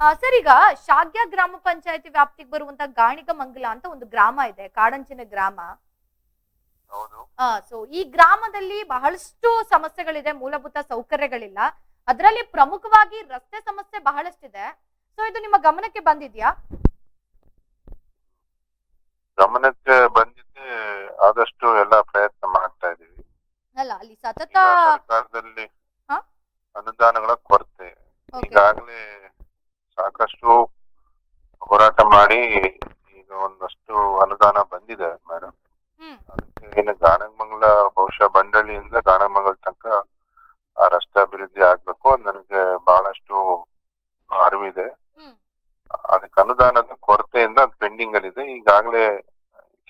Sir ಈಗ ಶಾಗ್ಯ ಗ್ರಾಮ ಪಂಚಾಯತಿ ವ್ಯಾಪ್ತಿಗೆ ಬರುವಂತ ಗಾಣಿಗಮಂಗಲ ಅಂತ ಒಂದು ಗ್ರಾಮ ಇದೆ ಕಾಡಂಚಿನ ಗ್ರಾಮ. ಸೊ ಈ ಗ್ರಾಮದಲ್ಲಿ ಬಹಳಷ್ಟು ಸಮಸ್ಯೆಗಳಿದೆ ಮೂಲಭೂತ ಸೌಕರ್ಯಗಳಿಲ್ಲ. ಅದರಲ್ಲಿ ಪ್ರಮುಖವಾಗಿ ರಸ್ತೆ ಸಮಸ್ಯೆ ಬಹಳಷ್ಟಿದೆ. ಸೊ ಇದು ನಿಮ್ಮ ಗಮನಕ್ಕೆ ಬಂದಿದ್ಯಾ? ಗಮನಕ್ಕೆ ಬಂದಿದ್ದೆ ಆದಷ್ಟು ಎಲ್ಲ ಪ್ರಯತ್ನ ಮಾಡ್ತಾ ಇದೀವಿ ಅಲ್ಲ ಅಲ್ಲಿ ಸತತ ಸರ್ಕಾರದಲ್ಲಿ? ಅನುದಾನಗಳ ಕೊರತೆ. ಈಗಾಗಲೇ ಸಾಕಷ್ಟು ಹೋರಾಟ ಮಾಡಿ ಈಗ ಒಂದಷ್ಟು ಅನುದಾನ ಬಂದಿದೆ ಮೇಡಮ್ ಅದಕ್ಕೆ ಏನು ಗಾಣಮಂಗಲ ಬಹುಶಃ ಬಂಡಳಿಯಿಂದ ಗಾನಮಂಗಲ ತನಕ ಆ ರಸ್ತೆ ಅಭಿವೃದ್ಧಿ ಆಗ್ಬೇಕು ನನಗೆ ಬಹಳಷ್ಟು ಅರಿವಿದೆ. ಅದಕ್ಕೆ ಅನುದಾನದ ಕೊರತೆಯಿಂದ ಪೆಂಡಿಂಗ್ ಅಲ್ಲಿ ಇದೆ. ಈಗಾಗಲೇ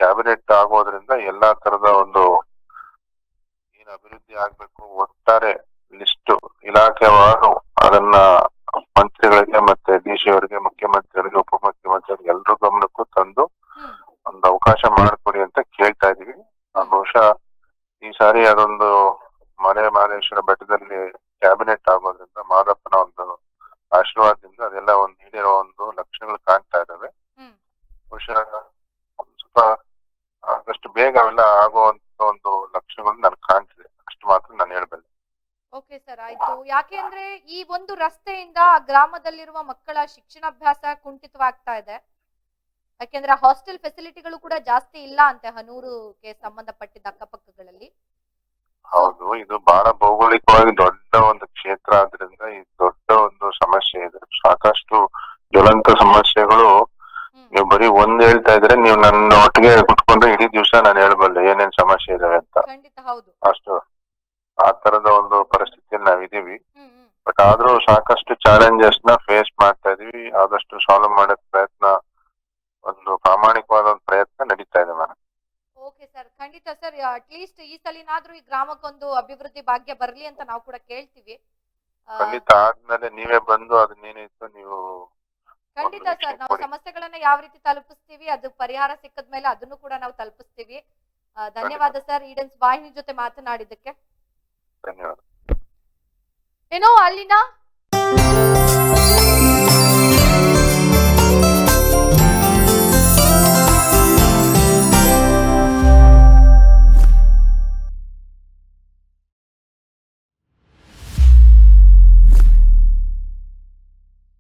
ಕ್ಯಾಬಿನೆಟ್ ಆಗೋದ್ರಿಂದ ಎಲ್ಲಾ ತರದ ಒಂದು ಏನು ಅಭಿವೃದ್ಧಿ ಆಗ್ಬೇಕು ಒಟ್ಟಾರೆ ಲಿಸ್ಟ್ ಇಲಾಖೆವಾರು ಸಿ ಅವರಿಗೆ ಮುಖ್ಯಮಂತ್ರಿಗಳಿಗೆ ಉಪಮುಖ್ಯಮಂತ್ರಿಯವರಿಗೆ ಎಲ್ಲರೂ ಗಮನಕ್ಕೂ ತಂದು ಒಂದು ಅವಕಾಶ ಮಾಡಿಕೊಡಿ ಅಂತ ಕೇಳ್ತಾ ಇದೀವಿ ಬಹುಶಃ ಈ ಸಾರಿ ಅದೊಂದು ಮಲೆ ಮಹದೇಶ್ವರ ಬೆಟ್ಟದಲ್ಲಿ ಕ್ಯಾಬಿನೆಟ್ ಆಗೋದ್ರಿಂದ ಮಾದಪ್ಪನ ಒಂದು ಆಶೀರ್ವಾದದಿಂದ ಅದೆಲ್ಲ ಒಂದು ನೀಡಿರೋ ಒಂದು ಲಕ್ಷಣಗಳು ಕಾಣ್ತಾ ಇದಾವೆ ಹ್ಮ್ ಬಹುಶಃ ಒಂದ್ ಸ್ವಲ್ಪ ಆದಷ್ಟು ಬೇಗ ಅವೆಲ್ಲ ಆಗುವಂತ ಒಂದು ಲಕ್ಷಣಗಳು ನನ್ಗೆ ಕಾಣ್ತಿದೆ ಅಷ್ಟು ಮಾತ್ರ ನಾನು ಹೇಳ್ಬಲ್ಲೆ ಓಕೆ ಸರ್ ಆಯ್ತು. ಯಾಕೆ ಅಂದ್ರೆ ಈ ಒಂದು ರಸ್ತೆಯಿಂದ ಆ ಗ್ರಾಮದಲ್ಲಿರುವ ಮಕ್ಕಳ ಶಿಕ್ಷಣಾಭ್ಯಾಸ ಕುಂಠಿತವಾಗ್ತಾ ಇದೆ. ಯಾಕೆಂದ್ರೆ ಹಾಸ್ಟೆಲ್ ಫೆಸಿಲಿಟಿಗಳು ಕೂಡ ಜಾಸ್ತಿ ಇಲ್ಲ ಅಂತೆ ಹನೂರುಗೆ ಸಂಬಂಧಪಟ್ಟಿದ್ದ ಅಕ್ಕಪಕ್ಕಗಳಲ್ಲಿ. ಹೌದು ಇದು ಬಹಳ ಭೌಗೋಳಿಕವಾಗಿ ದೊಡ್ಡ ಒಂದು ಕ್ಷೇತ್ರ ಆದ್ರಿಂದ ಈ ದೊಡ್ಡ ಒಂದು ಸಮಸ್ಯೆ ಇದೆ. ಸಾಕಷ್ಟು ಜ್ವಲಂತ ಸಮಸ್ಯೆಗಳು ನೀವು ಬರೀ ಒಂದ್ ಹೇಳ್ತಾ ಇದ್ರೆ ನೀವು ನನ್ನ ಒಟ್ಟಿಗೆ ಕುತ್ಕೊಂಡ್ರೆ ಇಡೀ ದಿವಸ ನಾನು ಹೇಳಬಲ್ಲೆ ಏನೇನ್ ಸಮಸ್ಯೆ ಇದಾವೆ ಅಂತ. ಖಂಡಿತ ಹೌದು. ಅಷ್ಟು. ಆ ತರದ ಒಂದು ಪರಿಸ್ಥಿತಿಯಲ್ಲಿ ನಾವಿದೀವಿ ಬಟ್ ಆದ್ರೂ ಸಾಕಷ್ಟು ಚಾಲೆಂಜಸ್ನ ಫೇಸ್ ಮಾಡ್ತಾ ಇದೀವಿ. ಆದಷ್ಟು ಸಾಲ್ವ್ ಮಾಡಕ್ ಪ್ರಯತ್ನ ಒಂದು ಪ್ರಾಮಾಣಿಕವಾದ ಒಂದು ಪ್ರಯತ್ನ ನಡೀತಾ ಇದೆ ಮೇಡಮ್ ಓಕೆ ಸರ್ ಖಂಡಿತ ಸರ್ ಅಟ್ಲೀಸ್ಟ್ ಈ ಸಲಿನಾದ್ರೂ ಈ ಗ್ರಾಮಕ್ಕೊಂದು ಅಭಿವೃದ್ಧಿ ಭಾಗ್ಯ ಬರ್ಲಿ ಅಂತ ನಾವು ಕೂಡ ಕೇಳ್ತೀವಿ. ಖಂಡಿತ. ಆದ್ಮೇಲೆ ನೀವೇ ಬಂದು ಅದನ್ನೇನಿತ್ತು ನೀವು ಖಂಡಿತ ಸರ್ ನಾವು ಸಮಸ್ಯೆಗಳನ್ನ ಯಾವ ರೀತಿ ತಲುಪಿಸ್ತೀವಿ ಅದು ಪರಿಹಾರ ಸಿಕ್ಕದ್ಮೇಲೆ ಅದನ್ನು ಕೂಡ ನಾವು ತಲುಪಿಸ್ತೀವಿ. ಧನ್ಯವಾದ ಸರ್ ಈಡನ್ಸ್ ವಾಹಿನಿ ಜೊತೆ ಮಾತನಾಡಿದ್ದಕ್ಕೆ. ಏನೋ ಅಲ್ಲಿನ?